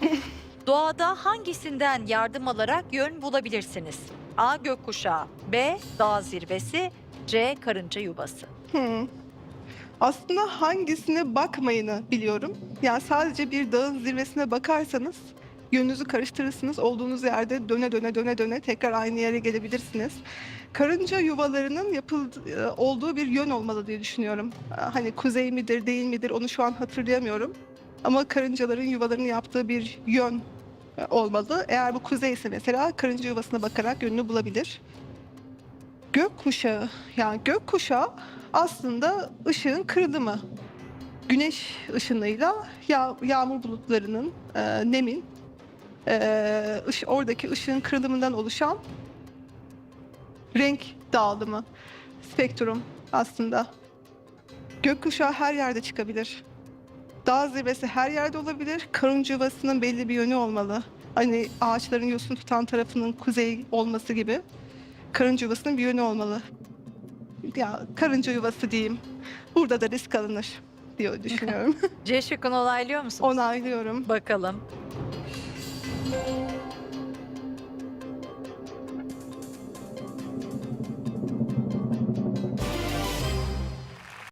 Doğada hangisinden yardım alarak yön bulabilirsiniz? A. Gökkuşağı B. Dağ zirvesi C. Karınca yuvası. Aslında hangisine bakmayını biliyorum. Yani sadece bir dağın zirvesine bakarsanız yönünüzü karıştırırsınız. Olduğunuz yerde döne döne döne döne tekrar aynı yere gelebilirsiniz. Karınca yuvalarının yapıldığı olduğu bir yön olmalı diye düşünüyorum. Hani kuzey midir değil midir onu şu an hatırlayamıyorum. Ama karıncaların yuvalarını yaptığı bir yön e, olmalı. Eğer bu kuzeyse mesela karınca yuvasına bakarak yönünü bulabilir. Gökkuşağı, yani gökkuşağı aslında ışığın kırılımı. Güneş ışınıyla ya, yağmur bulutlarının, e, nemin, e, ış- oradaki ışığın kırılımından oluşan renk dağılımı, spektrum aslında. Gökkuşağı her yerde çıkabilir. Dağ zirvesi her yerde olabilir. Karınca yuvasının belli bir yönü olmalı. Hani ağaçların yosun tutan tarafının kuzey olması gibi. Karınca yuvasının bir yönü olmalı ya karınca yuvası diyeyim. Burada da risk alınır diye düşünüyorum. C şıkkını onaylıyor musunuz? Onaylıyorum. Bakalım.